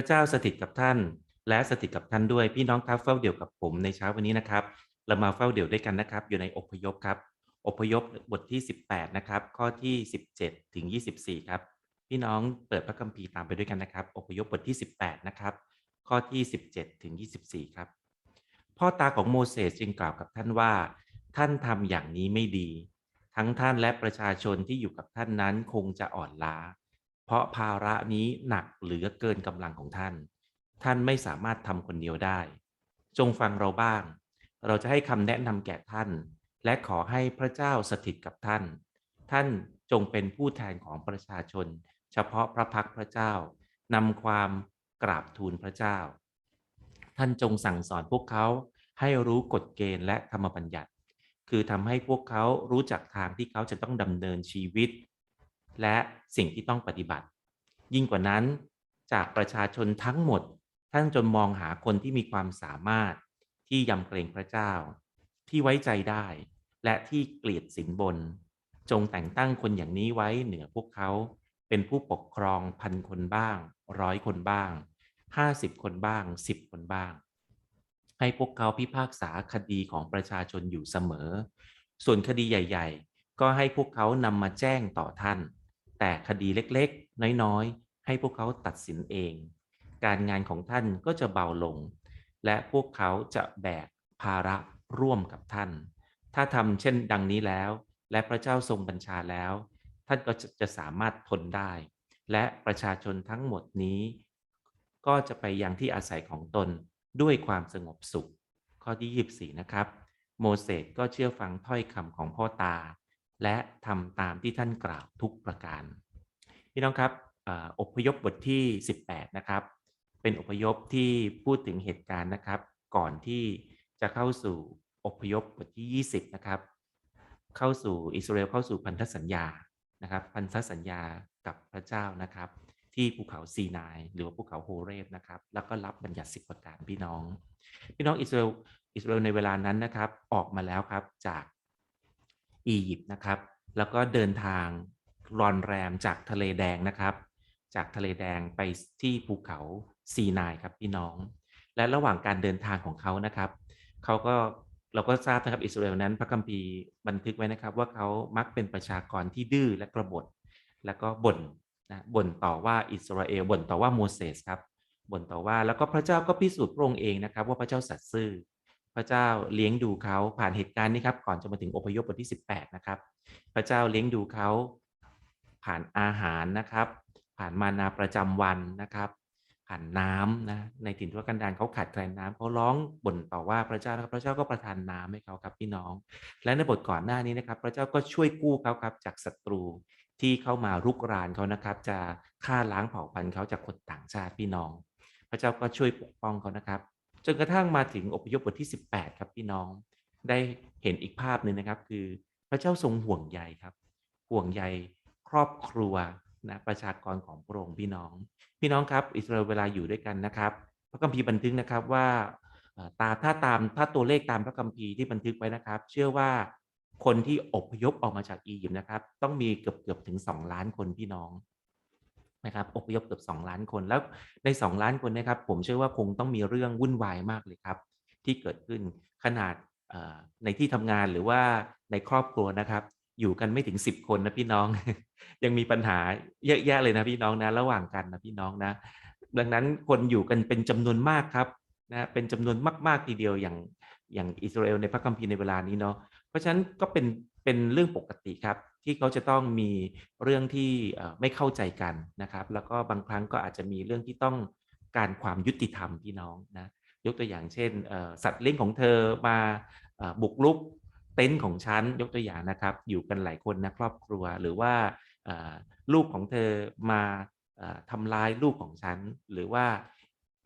ระเจ้าสถิตกับท่าน และสถิตกับท่านด้วยพี่น้องครับเฝ้าเดี่ยวกับผมในเช้าวันนี้นะครับ เรามาเฝ้าเดี่ยวด้วยกันนะครับ อยู่ในอพยพครับ อพยพบทที่ 18 นะครับ ข้อที่ 17 ถึง 24 ครับ พี่น้องเปิดพระคัมภีร์ตามไปด้วยกันนะครับ อพยพบทที่ 18 นะครับ ข้อที่ 17 ถึง 24 ครับ พ่อตาของโมเสสจึงกล่าวกับท่านว่า ท่านทำอย่างนี้ไม่ดี ทั้งท่านและประชาชนที่อยู่กับท่านนั้นคงจะอ่อนล้า เพราะภาระนี้หนักเหลือเกินกำลังของท่าน ท่านไม่สามารถทำคนเดียวได้ จงฟังเราบ้าง เราจะให้คำแนะนำแก่ท่าน และขอให้พระเจ้าสถิตกับท่าน ท่านจงเป็นผู้แทนของประชาชน เฉพาะพระพักตร์พระเจ้านำความกราบทูลพระเจ้า ท่านจงสั่งสอนพวกเขาให้รู้กฎเกณฑ์และธรรมบัญญัติ คือทำให้พวกเขารู้จักทางที่เขาจะต้องดำเนินชีวิต และสิ่งที่ต้องปฏิบัติ ยิ่งกว่านั้นจากประชาชนทั้งหมด ท่านจนมองหาคนที่มีความสามารถที่ยำเกรงพระเจ้า ที่ไว้ใจได้ และที่เกลียดสินบน จงแต่งตั้งคนอย่างนี้ไว้เหนือพวกเขาเป็นผู้ปกครองพันคนบ้างร้อยคนบ้างห้าสิบคนบ้างสิบคนบ้าง ให้พวกเขาพิพากษาคดีของประชาชนอยู่เสมอ ส่วนคดีใหญ่ ๆ ก็ให้พวกเขานำมาแจ้งต่อท่าน แต่คดีเล็กๆ น้อยๆ ให้พวกเขาตัดสินเอง การงานของท่านก็จะเบาลง และพวกเขาจะแบกภาระร่วมกับท่าน ถ้าทำเช่นดังนี้แล้ว และพระเจ้าทรงบัญชาแล้ว ท่านก็จะจะสามารถทนได้ และประชาชนทั้งหมดนี้ ก็จะไปยังที่อาศัยของตนด้วยความสงบสุข ข้อที่ 24 นะครับ โมเสสก็เชื่อฟังถ้อยคำของพ่อตา และทำตามที่ท่านกล่าวทุกประการ พี่น้องครับออพยพบทที่ 18 นะครับ เป็นอพยพที่พูดถึงเหตุการณ์นะครับ ก่อนที่จะเข้าสู่อพยพบทที่ 20 นะครับ เข้าสู่อิสราเอลเข้าสู่พันธสัญญานะครับ พันธสัญญากับพระเจ้านะครับ ที่ภูเขาซีนายหรือว่าภูเขาโฮเรบนะครับ แล้วก็รับบัญญัติสิบประการพี่น้อง พี่น้องอิสราเอลอิสราเอลในเวลานั้นนะครับ ออกมาแล้วครับจาก อียิปต์นะครับ แล้วก็เดินทางรอนแรมจากทะเลแดงนะครับ จากทะเลแดงไปที่ภูเขาซีนายครับพี่น้อง และระหว่างการเดินทางของเขานะครับเขาก็เราก็ทราบนะครับอิสราเอลนั้นพระคัมภีร์บันทึกไว้นะครับ ว่าเขามักเป็นประชากรที่ดื้อและกระบฏแล้วก็บ่นนะบ่นต่อว่าอิสราเอลบ่นต่อว่าโมเสสครับบ่นต่อว่าแล้วก็พระเจ้าก็พิสูจน์พระองค์เองนะครับ ว่าพระเจ้าสัตย์ซื่อ พระเจ้าเลี้ยงดูเขาผ่านเหตุการณ์นี้ครับก่อนจะมาถึงอพยพบทที่ 18 นะครับ พระเจ้าเลี้ยงดูเขาผ่านอาหารนะครับ ผ่านมานาประจำวันนะครับ ผ่านน้ำนะในถิ่นทุรกันดารเขาขาดแคลนน้ำเขาร้องบ่นต่อว่าพระเจ้านะครับพระเจ้าก็ประทานน้ำให้เขาครับพี่น้อง และในบทก่อนหน้านี้นะครับ พระเจ้าก็ช่วยกู้เขาครับจากศัตรูที่เข้ามารุกรานเขานะครับ จะฆ่าล้างเผ่าพันธุ์เขาจากคนต่างชาติพี่น้อง พระเจ้าก็ช่วยปกป้องเขานะครับ จนกระทั่งมาถึงอพยพบทที่ 18 ครับพี่น้องได้เห็นอีกภาพหนึ่งนะครับ คือพระเจ้าทรงห่วงใยครับ ห่วงใยครอบครัวนะประชากรของพระองค์พี่น้อง พี่น้องครับ อิสราเอลเวลาอยู่ด้วยกันนะครับ พระคัมภีร์บันทึกนะครับว่าตาถ้าตามถ้าตัวเลขตามพระคัมภีร์ที่บันทึกไว้นะครับ เชื่อว่าคนที่อพยพออกมาจากอียิปต์นะครับ ต้องมีเกือบเกือบถึง 2 ล้านคนพี่น้อง นะครับอพยพเกือบ2ล้านคนแล้วใน 2 ล้านคนนะครับ ผมเชื่อว่าคงต้องมีเรื่องวุ่นวายมากเลยครับ ที่เกิดขึ้นขนาดในที่ทำงานหรือว่าในครอบครัวนะครับ อยู่กันไม่ถึง 10 คนนะพี่น้อง ยังมีปัญหาเยอะแยะเลยนะพี่น้องนะระหว่างกันนะพี่น้องนะ ดังนั้นคนอยู่กันเป็นจำนวนมากครับนะเป็นจำนวนมาก ๆ ทีเดียวอย่างอย่างอิสราเอลในพระคัมภีร์ในเวลานี้เนาะเพราะฉะนั้นก็เป็น เป็นเรื่องปกติครับ ที่เขาจะต้องมีเรื่องที่ไม่เข้าใจกันนะครับ แล้วก็บางครั้งก็อาจจะมีเรื่องที่ต้องการความยุติธรรมพี่น้องนะยกตัวอย่างเช่น สัตว์เลี้ยงของเธอมาบุกรุกเต็นท์ของฉันยกตัวอย่างนะครับ อยู่กันหลายคนนะครอบครัวหรือว่าลูกของเธอมาเอ่อทำลายลูกของฉัน หรือว่า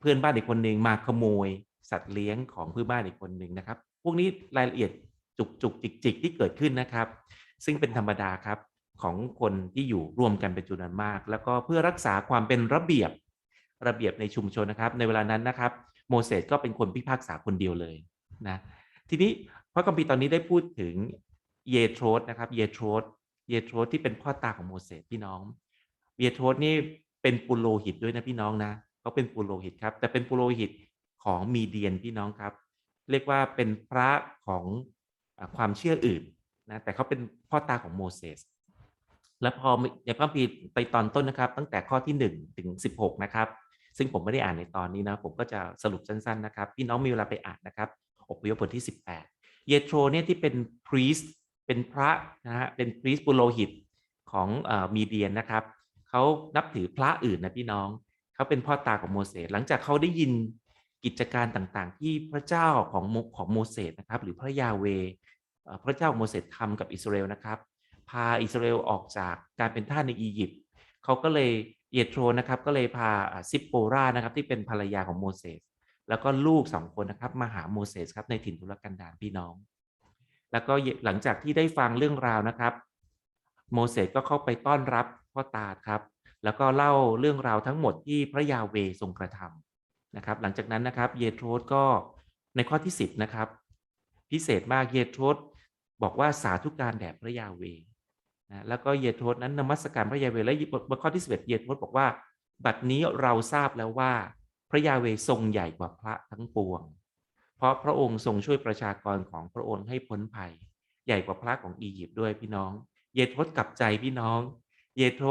เพื่อนบ้านอีกคนหนึ่งมาขโมย สัตว์เลี้ยงของเพื่อนบ้านอีกคนหนึ่งนะครับ พวกนี้รายละเอียด จุกจุกจิกจิกที่เกิดขึ้นนะครับ ซึ่งเป็นธรรมดาครับของคนที่อยู่ร่วมกันเป็นจำนวนมาก แล้วก็เพื่อรักษาความเป็นระเบียบระเบียบในชุมชนนะครับ ในเวลานั้นนะครับ โมเสสก็เป็นคนพิพากษาคนเดียวเลยนะทีนี้พระคัมภีร์ตอนนี้ได้พูดถึงเยโทรสนะครับเยโทรสเยโทรสที่เป็นพ่อตาของโมเสสพี่น้องเยโทรสนี่เป็นปุโรหิตด้วยนะพี่น้องนะเขาเป็นปุโรหิตครับ แต่เป็นปุโรหิตของมีเดียนพี่น้องครับ เรียกว่าเป็นพระของ ความเชื่ออื่นนะแต่เขาเป็นพ่อตาของโมเสสและพอในพระคัมภีไปตอนต้นนะครับ ตั้งแต่ข้อที่ 1 ถึง 16 นะครับ ซึ่งผมไม่ได้อ่านในตอนนี้นะผมก็จะสรุปสั้นๆนะครับ พี่น้องมีเวลาไปอ่านนะครับอพยพบทที่ 18 เยโทรเนี่ยที่เป็นพรีสเป็นพระนะฮะเป็นพรีสปุโรหิตของเออมีเดียนนะครับเขานับถือพระอื่นนะพี่น้องเขาเป็นพ่อตาของโมเสสหลังจากเขาได้ยิน กิจการต่างๆ ที่พระเจ้าของโมของโมเสสนะครับ หรือพระยาเวพระเจ้าโมเสสทำกับอิสราเอลนะครับ พาอิสราเอลออกจากการเป็นทาสในอียิปต์เขาก็เลยเยโทรนะครับ ก็เลยพาซิปโปรานะครับ ที่เป็นภรรยาของโมเสสแล้วก็ลูกสองคนนะครับมาหาโมเสสครับในถิ่นทุรกันดารพี่น้อง แล้วก็หลังจากที่ได้ฟังเรื่องราวนะครับ โมเสสก็เข้าไปต้อนรับพ่อตาครับ แล้วก็เล่าเรื่องราวทั้งหมดที่พระยาเวทรงกระทำ นะครับหลังจากนั้นนะครับเยโทรก็ในข้อที่ 10นะครับพิเศษมากเยโทรบอกว่าสาธุการแด่พระยาเวนะแล้วก็เยโทรนั้นนมัสการพระยาเวและบทข้อที่ 11 เยโทรบอกว่า บัดนี้เราทราบแล้วว่าพระยาเวทรงใหญ่กว่าพระทั้งปวง เพราะพระองค์ทรงช่วยประชากรของพระองค์ให้พ้นภัย ใหญ่กว่าพระของอียิปต์ด้วยพี่น้อง เยโทรกลับใจพี่น้อง เยโทร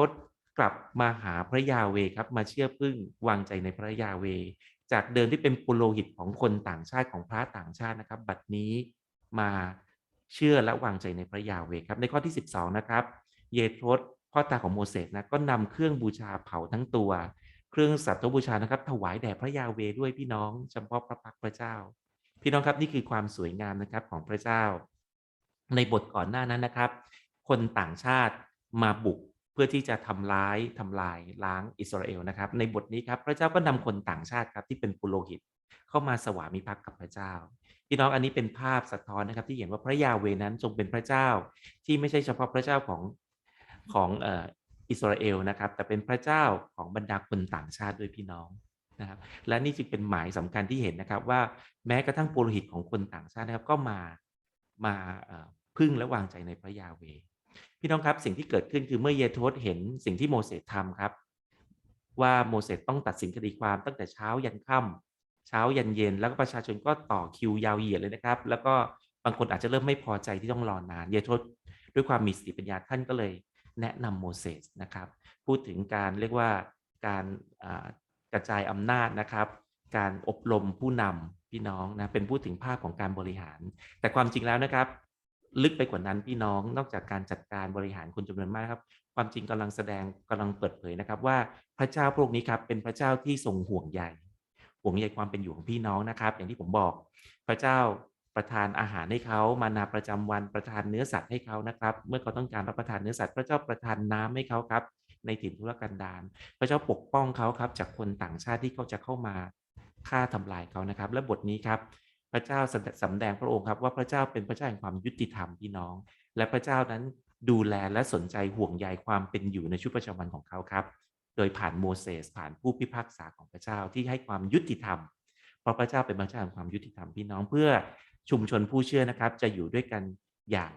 กลับมาหาพระยาเวครับมาเชื่อพึ่งวางใจในพระยาเว จากเดิมที่เป็นปุโรหิตของคนต่างชาติของพระต่างชาตินะครับ บัดนี้มาเชื่อและวางใจในพระยาเวครับ ในข้อที่ 12 นะครับ เยโทรพ่อตาของโมเสสนะก็นำเครื่องบูชาเผาทั้งตัว เครื่องสัตว์บูชานะครับ ถวายแด่พระยาเวด้วยพี่น้องเฉพาะพระพักพระเจ้า พี่น้องครับนี่คือความสวยงามนะครับของพระเจ้า ในบทก่อนหน้านั้นนะครับ คนต่างชาติมาบุก เพื่อที่จะทำร้ายทำลายล้างอิสราเอลนะครับ ในบทนี้ครับพระเจ้าก็นำคนต่างชาติครับที่เป็นปุโรหิต เข้ามาสวามิภักดิ์กับพระเจ้าพี่น้องอันนี้เป็นภาพสะท้อนนะครับที่เห็นว่าพระยาเวนั้นทรงเป็นพระเจ้า ที่ไม่ใช่เฉพาะพระเจ้าของของเอ่ออิสราเอลนะครับ แต่เป็นพระเจ้าของบรรดาคนต่างชาติด้วยพี่น้องนะครับ และนี่จึงเป็นหมายสำคัญที่เห็นนะครับ ว่าแม้กระทั่งปุโรหิตของคนต่างชาตินะครับก็มามาพึ่งและวางใจในพระยาเว พี่น้องครับสิ่งที่เกิดขึ้นคือเมื่อเยโทษเห็นสิ่งที่โมเสสทำครับ ว่าโมเสสต้องตัดสินคดีความตั้งแต่เช้ายันค่ำเช้ายันเย็น แล้วก็ประชาชนก็ต่อคิวยาวเหยียดเลยนะครับ แล้วก็บางคนอาจจะเริ่มไม่พอใจที่ต้องรอนาน เยโทษด้วยความมีสติปัญญาท่านก็เลย แนะนำโมเสสนะครับ พูดถึงการเรียกว่าการกระจายอำนาจนะครับ การอบรมผู้นำพี่น้องนะเป็นพูดถึงภาพของการบริหาร แต่ความจริงแล้วนะครับ ลึกไปกว่านั้นพี่น้องนอกจากการจัดการบริหารคนจำนวนมากครับ ความจริงกำลังแสดงกำลังเปิดเผยนะครับ ว่าพระเจ้าพระองค์นี้ครับเป็นพระเจ้าที่ทรงห่วงใยห่วงใยความเป็นอยู่ของพี่น้องนะครับ อย่างที่ผมบอก พระเจ้าประทานอาหารให้เขามานาประจำวันประทานเนื้อสัตว์ให้เขานะครับ เมื่อเขาต้องการรับประทานเนื้อสัตว์พระเจ้าประทานน้ำให้เขาครับ ในถิ่นทุรกันดารพระเจ้าปกป้องเขาครับ จากคนต่างชาติที่เขาจะเข้ามาฆ่าทำลายเขานะครับ และบทนี้ครับ พระเจ้าสำแดงพระองค์ครับ ว่าพระเจ้าเป็นพระเจ้าแห่งความยุติธรรมพี่น้อง และพระเจ้านั้นดูแลและสนใจห่วงใยความเป็นอยู่ในชีวิตประจำวันของเขาครับ โดยผ่านโมเสสผ่านผู้พิพากษาของพระเจ้าที่ให้ความยุติธรรม เพราะพระเจ้าเป็นพระเจ้าแห่งความยุติธรรมพี่น้องเพื่อชุมชนผู้เชื่อนะครับ จะอยู่ด้วยกันอย่าง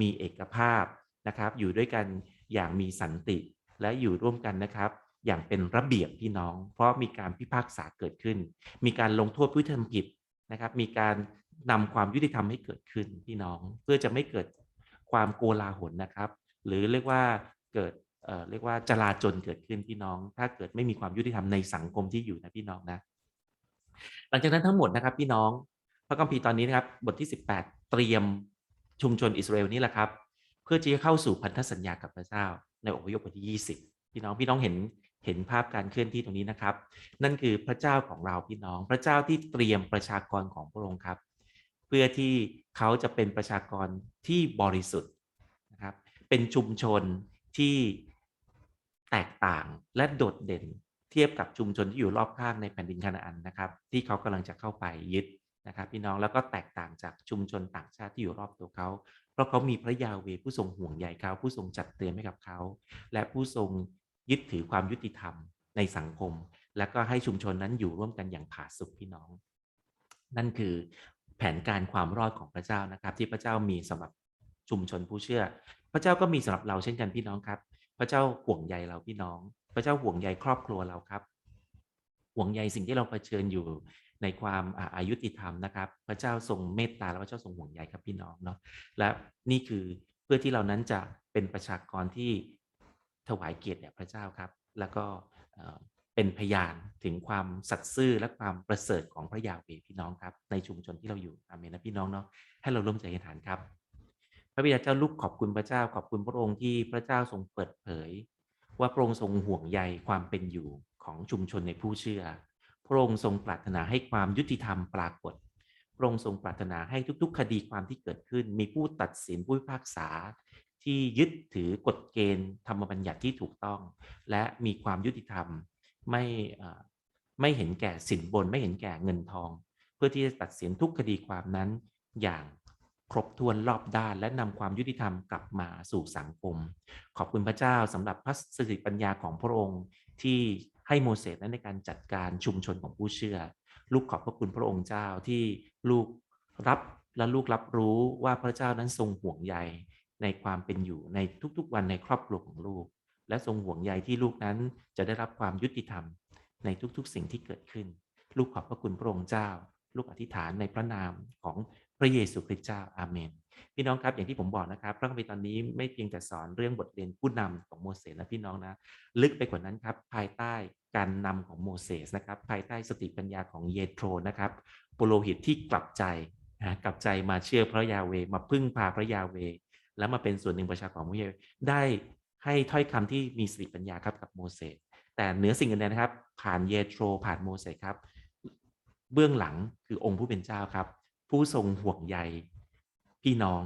มีเอกภาพนะครับ อยู่ด้วยกันอย่างมีสันติและอยู่ร่วมกันนะครับ อย่างเป็นระเบียบพี่น้อง เพราะมีการพิพากษาเกิดขึ้น มีการลงโทษผู้ทำผิด นะครับ มีการนำความยุติธรรมให้เกิดขึ้นพี่น้อง เพื่อจะไม่เกิดความโกลาหลนะครับ หรือเรียกว่าเกิดเอ่อเรียกว่าจลาจลเกิดขึ้นพี่น้อง ถ้าเกิดไม่มีความยุติธรรมในสังคมที่อยู่นะพี่น้องนะ หลังจากนั้นทั้งหมดนะครับพี่น้อง พระคัมภีร์ตอนนี้นะครับ บทที่ 18 เตรียมชุมชนอิสราเอลนี่แหละครับ เพื่อจะเข้าสู่พันธสัญญากับพระเจ้า ในอพยพบทที่ 20 พี่น้องพี่น้องเห็น เห็นภาพการเคลื่อนที่ตรงนี้นะครับ นั่นคือพระเจ้าของเราพี่น้อง พระเจ้าที่เตรียมประชากรของพระองค์ครับ เพื่อที่เขาจะเป็นประชากรที่บริสุทธิ์นะครับเป็นชุมชนที่แตกต่างและโดดเด่นเทียบกับชุมชนที่อยู่รอบข้างในแผ่นดินคานาอันนะครับ ที่เขากำลังจะเข้าไปยึดนะครับ พี่น้องแล้วก็แตกต่างจากชุมชนต่างชาติที่อยู่รอบตัวเขาเพราะเขามีพระยาเวผู้ทรงห่วงใยเขาผู้ทรงจัดเตรียมให้กับเขา และผู้ทรง ยึดถือความยุติธรรมในสังคม และก็ให้ชุมชนนั้นอยู่ร่วมกันอย่างผาสุกพี่น้อง นั่นคือแผนการความรอดของพระเจ้านะครับ ที่พระเจ้ามีสำหรับชุมชนผู้เชื่อ พระเจ้าก็มีสำหรับเราเช่นกันพี่น้องครับ พระเจ้าห่วงใยเราพี่น้อง พระเจ้าห่วงใยครอบครัวเราครับ ห่วงใยสิ่งที่เราเผชิญอยู่ในความอ่าอายุติธรรมนะครับ พระเจ้าทรงเมตตาและพระเจ้าทรงห่วงใยครับพี่น้องเนาะและนี่คือเพื่อที่เรานั้นจะเป็นประชากรที่ ถวายเกียรติแด่พระเจ้าครับ แล้วก็เป็นพยานถึงความสัตย์ซื่อและความประเสริฐของพระยาเวพี่น้องครับ ในชุมชนที่เราอยู่อาเมนนะพี่น้องเนาะให้เราร่วมใจกันฐานครับ พระบิดาเจ้าลูกขอบคุณพระเจ้าขอบคุณพระองค์ที่พระเจ้าทรงเปิดเผย ว่าพระองค์ทรงห่วงใยความเป็นอยู่ของชุมชนในผู้เชื่อ พระองค์ทรงปรารถนาให้ความยุติธรรมปรากฏพระองค์ทรงปรารถนาให้ทุกๆ คดีความที่เกิดขึ้น มีผู้ตัดสินผู้พิพากษา ที่ยึดถือกฎเกณฑ์ธรรมบัญญัติที่ถูกต้อง และมีความยุติธรรมไม่ไม่เห็นแก่สินบน ไม่เห็นแก่เงินทอง เพื่อที่จะตัดสินทุกคดีความนั้นอย่างครบถ้วนรอบด้าน และนำความยุติธรรมกลับมาสู่สังคม ขอบคุณพระเจ้าสำหรับพระสติปัญญาของพระองค์ที่ให้โมเสสนั้นในการจัดการชุมชนของผู้เชื่อ ลูกขอบพระคุณพระองค์เจ้าที่ลูกรับและลูกรับรู้ว่าพระเจ้านั้นทรงห่วงใย ในความเป็นอยู่ในทุกๆวันในครอบครัวของลูก และทรงห่วงใยที่ลูกนั้นจะได้รับความยุติธรรม ในทุกๆสิ่งที่เกิดขึ้น ลูกขอบพระคุณพระองค์เจ้า ลูกอธิษฐานในพระนามของพระเยซูคริสต์เจ้าอาเมน พี่น้องครับอย่างที่ผมบอกนะครับพระคัมภีร์ตอนนี้ไม่เพียงแต่สอนเรื่องบทเรียนผู้นำของโมเสสนะพี่น้องนะ ลึกไปกว่านั้นครับภายใต้การนำของโมเสสนะครับ ภายใต้สติปัญญาของเยโทรนะครับปุโรหิตที่กลับใจนะกลับใจมาเชื่อพระยาเวมาพึ่งพาพระยาเว แล้วมาเป็นส่วนหนึ่งประชากรของพระยาเวห์ได้ให้ถ้อยคำที่มีสติปัญญาครับกับโมเสสแต่เหนือสิ่งอื่นใดนะครับ ผ่านเยโทรผ่านโมเสสครับ เบื้องหลังคือองค์ผู้เป็นเจ้าครับ ผู้ทรงห่วงใยพี่น้อง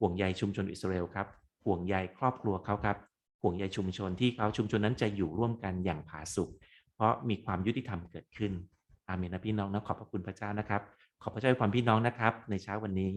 ห่วงใยชุมชนอิสราเอลครับ ห่วงใยครอบครัวเขาครับ ห่วงใยชุมชนที่เขาชุมชนนั้นจะอยู่ร่วมกันอย่างผาสุกเพราะมีความยุติธรรมเกิดขึ้นอาเมนนะพี่น้องนะขอบพระคุณพระเจ้านะครับ ขอพระเจ้าให้ความพี่น้องนะครับ ในเช้าวันนี้